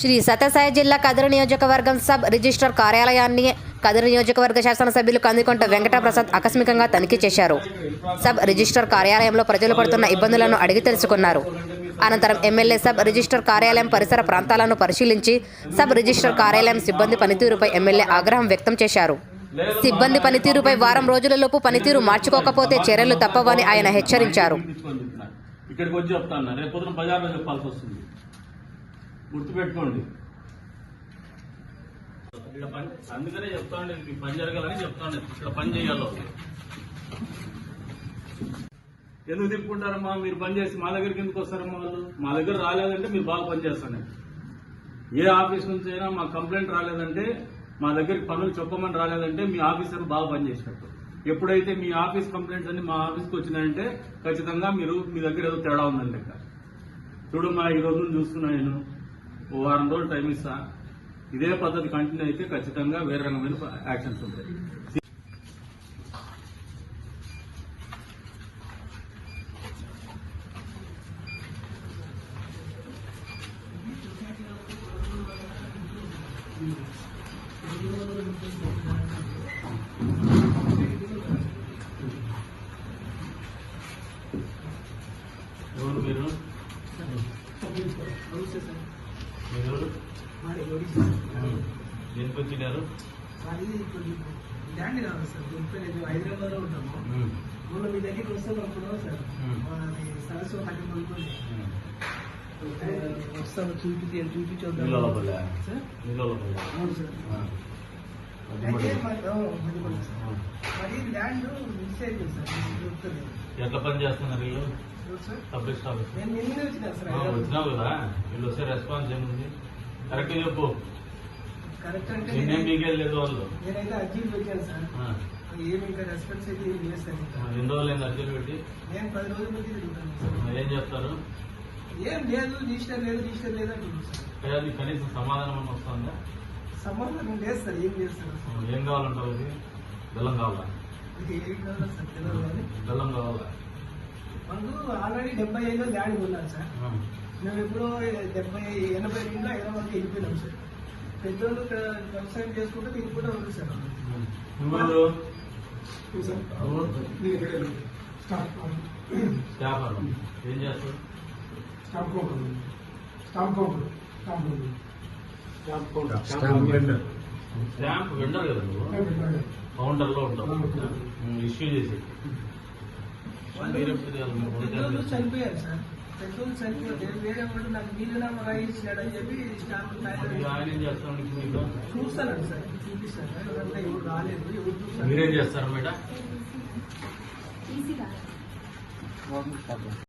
శ్రీ సత్యసాయి జిల్లా కదురు నియోజకవర్గం sub register కార్యాలయాన్ని కదురు నియోజకవర్గ శాసనసభ్యులు కందికొంట వెంకటప్రసాద్ ఆకస్మికంగా తనిఖీ చేశారు. సబ్ రిజిస్టర్ కార్యాలయంలో ప్రజలు పడుతున్న ఇబ్బందులను అడిగి తెలుసుకున్నారు. అనంతరం ఎమ్మెల్యే సబ్ రిజిస్టర్ కార్యాలయం పరిసర ప్రాంతాలను పరిశీలించి సబ్ రిజిస్టర్ కార్యాలయం సిబ్బంది పనితీరుపై ఎమ్మెల్యే ఆగ్రహం వ్యక్తం చేశారు. సిబ్బంది పనితీరుపై వారం రోజులలోపు పనితీరు మార్చుకోకపోతే చర్యలు తప్పవని ఆయన హెచ్చరించారు. ఇక్కడికి వచ్చి చెప్తాను. రేపు బజార్లో చెప్పాల్సి వస్తుంది. గుర్తుపెట్టుకోండి. ఇక్కడ పని అందుకనే చెప్తా ఉండేది మీకు పని జరగాలని చెప్తా ఉండేది ఇక్కడ పని చేయాలో. ఎందుకు తిప్పుకుంటారమ్మా? మీరు పని చేసి మా దగ్గరికి ఎందుకు వస్తారమ్మా వాళ్ళు? మా దగ్గర రాలేదంటే మీరు బాగా పనిచేస్తాను ఏ ఆఫీస్ నుంచి అయినా మా కంప్లైంట్ రాలేదంటే మా దగ్గరికి పనులు చెప్పమని రాలేదంటే మీ ఆఫీసర్ బాగా పనిచేసినట్టు ఎప్పుడైతే మీ ఆఫీస్ కంప్లైంట్స్ అన్ని మా ఆఫీస్కి వచ్చినాయంటే ఖచ్చితంగా మీరు మీ దగ్గర ఏదో తేడా ఉందని లెక్క చూడమ్మా ఈ రోజు చూస్తున్నా నేను. వారం రోజులు టైం ఇస్తా. ఇదే పద్ధతి కంటిన్యూ అయితే ఖచ్చితంగా వేరే రకమైన యాక్షన్స్ ఉంటాయి. ఎవరు మీరు? మీరు వచ్చినారు? అది ల్యాండ్ కావాలి సార్ దొరకలేదు హైదరాబాద్లో ఉంటాము మొన్న మీ దగ్గరికి వస్తాం అప్పుడు సార్. సరస్సు హట్టి కొనుక్కొని. వస్తాను చూపించి చూపించి నీళ్ళ లోపల సార్? నీళ్ళ లోపల అవును సార్. ఆ. అది అయితే మరి. ల్యాండ్ మిస్ అయింది సార్ ఎట్లా పని చేస్తున్నారు వీళ్ళు? ఆ, వచ్చినావు కదా? వీళ్ళు వస్తే రెస్పాన్స్ ఏముంది? కరెక్ట్ చెప్పు. కరెక్ట్ అంటే నేనే- మీకెళ్ళలేదు వాళ్ళు. నేనైతే అర్జీలు పెట్టాను సార్. ఏమి ఇంకా అయితే ఏం ఇంకా. ఎన్ని రోజులు అయింది అర్జీలు పెట్టి? నేను పది రోజుల తిరుగుతాను సార్. ఏం చెప్తారు ఏం లేదు రిజిస్టర్ లేదు రిజిస్టర్ లేదు అంటున్నాను కనీసం సమాధానం వస్తుందా? సమాధానం లేదు సార్ ఏం ఆ, ఏం కావాలంటావు ఇది? బెల్లం కావాలా? ఏం కావాలో సార్ బెల్లం కావాలా? మనకు ఆల్రెడీ డెబ్బై ఐదులో ల్యాండ్ కొన్నాను సార్. మేము ఎప్పుడో డెబ్బై ఎనభై రెండులో హైదరాబాద్కి వెళ్ళిపోయినాం సార్. పెద్దోళ్ళు ఇక్కడ వ్యవసాయం చేసుకుంటే మీరు కూడా ఉంది సార్ ఏం చేస్తావు stop counter stop counter stop counter stamp vendor. కదా నువ్వు? కౌంటర్లో ఉంటావు. ఇష్యూ చేసి మీరు ఎప్పుడు చేయాలి? మీరు కూడా పెద్దోళ్ళు. చనిపోయారు సార్. పెద్దోళ్ళు చనిపోతే వేరే నాకు చెప్పి స్టాంప్? చూస్తానండి సార్. చూపిస్తాను. సార్ ఎవరంతా ఎవరు రాలేదు. ఎవరు చూస్తారు మీరేం చేస్తారు మేడం?